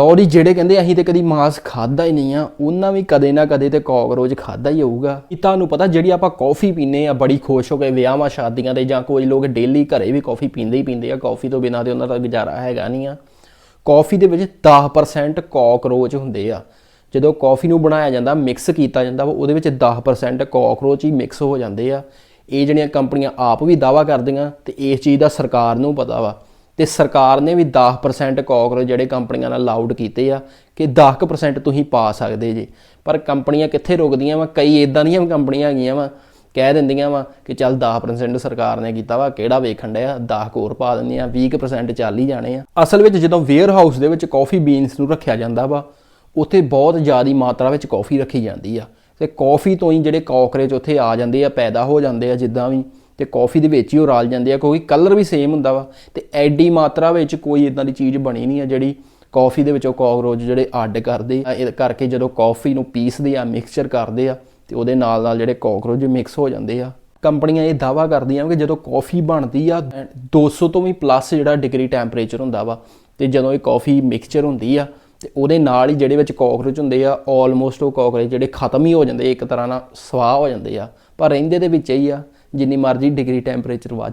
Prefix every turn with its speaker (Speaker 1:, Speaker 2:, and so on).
Speaker 1: ਔਰ ਜਿਹੜੇ ਕਹਿੰਦੇ ਅਸੀਂ ਤੇ ਕਦੀ ਮਾਸ ਖਾਦਾ ਹੀ ਨਹੀਂ ਆ, ਉਹਨਾਂ ਵੀ ਕਦੇ ਨਾ ਕਦੇ ਤੇ ਕਾਕਰੋਚ ਖਾਦਾ ਹੀ ਹੋਊਗਾ। ਇਹ ਤੁਹਾਨੂੰ ਪਤਾ ਜਿਹੜੀ ਆਪਾਂ ਕਾਫੀ ਪੀਨੇ ਆ, ਬੜੀ ਖੁਸ਼ ਹੋ ਕੇ ਵਿਆਹਾਂ ਸ਼ਾਦੀਆਂ ਤੇ ਜਾਂ ਕੋਈ ਲੋਕ ਡੇਲੀ ਘਰੇ ਵੀ ਕਾਫੀ ਪੀਂਦੇ ਹੀ ਪੀਂਦੇ ਆ ਕਾਫੀ ਤੋਂ ਬਿਨਾਂ ਤੇ ਉਹਨਾਂ ਦਾ ਗੁਜ਼ਾਰਾ ਹੈਗਾ ਨਹੀਂ ਆ। ਕਾਫੀ ਦੇ ਵਿੱਚ 10% ਕਾਕਰੋਚ ਹੁੰਦੇ ਆ। ਜਦੋਂ ਕਾਫੀ ਨੂੰ ਬਣਾਇਆ ਜਾਂਦਾ ਮਿਕਸ ਕੀਤਾ ਜਾਂਦਾ ਵਾ ਉਹਦੇ ਵਿੱਚ 10% ਕਾਕਰੋਚ ਹੀ ਮਿਕਸ ਹੋ ਜਾਂਦੇ ਆ। ਇਹ ਜਿਹੜੀਆਂ ਕੰਪਨੀਆਂ ਆਪ ਵੀ ਦਾਵਾ ਕਰਦੀਆਂ ਤੇ ਇਸ ਚੀਜ਼ ਦਾ ਸਰਕਾਰ ਨੂੰ ਪਤਾ ਵਾ। ਤੇ ਸਰਕਾਰ ਨੇ ਵੀ 10% ਕਾਕਰੋਚ ਜਿਹੜੇ ਕੰਪਨੀਆਂ ਨਾਲ ਲਾਊਡ ਕੀਤੇ ਆ ਕਿ 10% ਤੁਸੀਂ ਪਾ ਸਕਦੇ ਜੇ। ਪਰ ਕੰਪਨੀਆਂ ਕਿੱਥੇ ਰੁਕਦੀਆਂ ਵਾ? ਕਈ ਇਦਾਂ ਦੀਆਂ ਵੀ ਕੰਪਨੀਆਂ ਹੈਗੀਆਂ ਵਾ, ਕਹਿ ਦਿੰਦੀਆਂ ਵਾ ਕਿ ਚੱਲ 10% ਸਰਕਾਰ ਨੇ ਕੀਤਾ ਵਾ, ਕਿਹੜਾ ਵੇਖਣ ਡਿਆ? 10 ਕੁ ਹੋਰ ਪਾ ਦਿੰਦੇ ਆ 20% ਚੱਲ ਹੀ ਜਾਣੇ ਆ। ਅਸਲ ਵਿੱਚ ਜਦੋਂ ਵੇਅਰ ਹਾਊਸ ਦੇ ਵਿੱਚ ਕਾਫੀ ਬੀਨਸ ਨੂੰ ਰੱਖਿਆ ਜਾਂਦਾ ਵਾ, ਉੱਥੇ ਬਹੁਤ ਜ਼ਿਆਦੀ ਮਾਤਰਾ ਵਿੱਚ ਕਾਫੀ ਰੱਖੀ ਜਾਂਦੀ ਆ। ਤੇ ਕਾਫੀ ਤੋਂ ਹੀ ਜਿਹੜੇ ਕਾਕਰੇਚ ਉੱਥੇ ਆ ਜਾਂਦੇ ਆ, ਪੈਦਾ ਹੋ ਜਾਂਦੇ ਆ, ਜਿੱਦਾਂ ਵੀ ਤੇ ਕਾਫੀ ਦੇ ਵਿੱਚ ਹੀ ਉਹ ਰਲ ਜਾਂਦੇ ਆ, ਕਿਉਂਕਿ ਕਲਰ ਵੀ ਸੇਮ ਹੁੰਦਾ ਵਾ ਤੇ ਐਡੀ ਮਾਤਰਾ ਵਿੱਚ ਕੋਈ ਇਦਾਂ ਦੀ ਚੀਜ਼ ਬਣੀ ਨਹੀਂ ਆ ਜਿਹੜੀ ਕਾਫੀ ਦੇ ਵਿੱਚੋਂ ਕਾਕਰੋਚ ਜਿਹੜੇ ਅੱਡ ਕਰਦੇ ਆ। ਇਹ ਕਰਕੇ ਜਦੋਂ ਕਾਫੀ ਨੂੰ ਪੀਸਦੇ ਆ ਮਿਕਸਚਰ ਕਰਦੇ ਆ, ਤੇ ਉਹਦੇ ਨਾਲ ਨਾਲ ਜਿਹੜੇ ਕਾਕਰੋਚ ਮਿਕਸ ਹੋ ਜਾਂਦੇ ਆ। ਕੰਪਨੀਆਂ ਇਹ ਦਾਵਾ ਕਰਦੀਆਂ ਕਿ ਜਦੋਂ ਕਾਫੀ ਬਣਦੀ ਆ 200 ਤੋਂ ਵੀ ਪਲੱਸ ਜਿਹੜਾ ਡਿਗਰੀ ਟੈਂਪਰੇਚਰ ਹੁੰਦਾ ਵਾ, ਤੇ ਜਦੋਂ ਇਹ ਕਾਫੀ ਮਿਕਸਚਰ ਹੁੰਦੀ ਆ, ਤੇ ਉਹਦੇ ਨਾਲ ਹੀ ਜਿਹੜੇ ਵਿੱਚ ਕਾਕਰੋਚ ਹੁੰਦੇ ਆ ਆਲਮੋਸਟ ਉਹ ਕਾਕਰੋਚ ਜਿਹੜੇ ਖਤਮ ਹੀ ਹੋ ਜਾਂਦੇ ਇੱਕ ਤਰ੍ਹਾਂ ਨਾਲ ਸਵਾਹ ਹੋ ਜਾਂਦੇ ਆ। ਪਰ ਰਹਿੰਦੇ ਦੇ ਵਿੱਚ ਹੀ ਆ ਜਿੰਨੀ ਮਰਜ਼ੀ ਡਿਗਰੀ ਟੈਂਪਰੇਚਰ ਵੱਧ